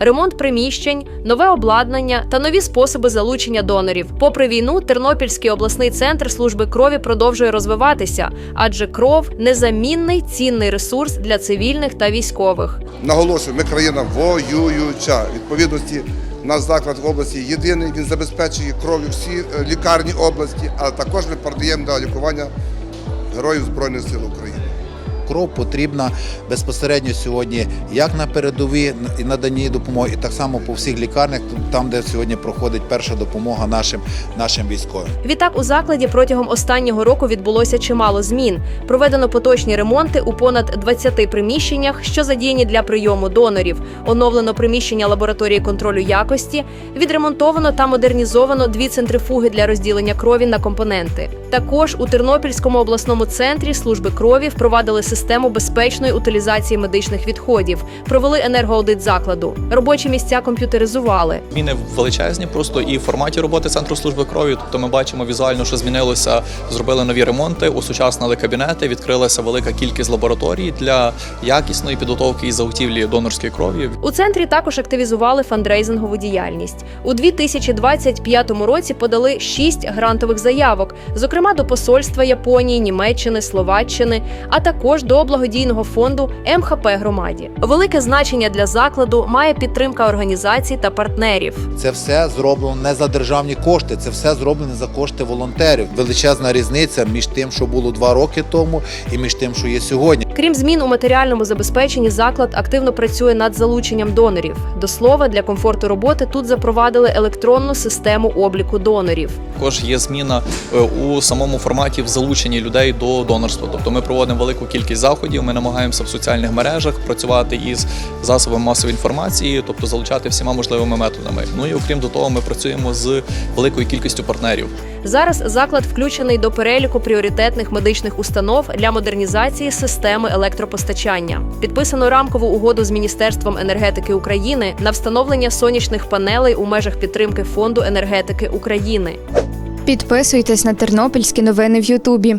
ремонт приміщень, нове обладнання та нові способи залучення донорів. Попри війну, Тернопільський обласний центр служби крові продовжує розвиватися, адже кров незамінний цінний ресурс для цивільних та військових. Наголошую, ми країна воююча. Відповідності наш заклад в області єдиний. Він забезпечує кров'ю всі е, лікарні області, але також ми передаємо для лікування героїв Збройних сил України. Кров потрібна безпосередньо сьогодні як на передові і наданні допомоги, і так само по всіх лікарнях, там, де сьогодні проходить перша допомога нашим, нашим військовим. Відтак у закладі протягом останнього року відбулося чимало змін. Проведено поточні ремонти у понад 20 приміщеннях, що задіяні для прийому донорів. Оновлено приміщення лабораторії контролю якості, відремонтовано та модернізовано дві центрифуги для розділення крові на компоненти. Також у Тернопільському обласному центрі служби крові впровадили систему безпечної утилізації медичних відходів, провели енергоаудит закладу. Робочі місця комп'ютеризували. Зміни величезні, просто і в форматі роботи центру служби крові. Тобто ми бачимо візуально, що змінилося, зробили нові ремонти, усучаснили кабінети, відкрилася велика кількість лабораторій для якісної підготовки і заготівлі донорської крові. У центрі також активізували фандрейзингову діяльність. У 2025 році подали шість грантових заявок, зокрема до посольства Японії, Німеччини, Словаччини, а також до благодійного фонду МХП громаді. Велике значення для закладу має підтримка організацій та партнерів. Це все зроблено не за державні кошти, це все зроблено за кошти волонтерів. Величезна різниця між тим, що було два роки тому, і між тим, що є сьогодні. Крім змін у матеріальному забезпеченні, заклад активно працює над залученням донорів. До слова, для комфорту роботи тут запровадили електронну систему обліку донорів. Також є зміна е, у самому форматі в залученні людей до донорства. Тобто ми проводимо велику кількість заходів. Ми намагаємося в соціальних мережах працювати із засобами масової інформації, тобто залучати всіма можливими методами. Ну і окрім до того, ми працюємо з великою кількістю партнерів. Зараз заклад включений до переліку пріоритетних медичних установ для модернізації системи електропостачання. Підписано рамкову угоду з Міністерством енергетики України на встановлення сонячних панелей у межах підтримки фонду енергетики України. Підписуйтесь на тернопільські новини в Ютубі.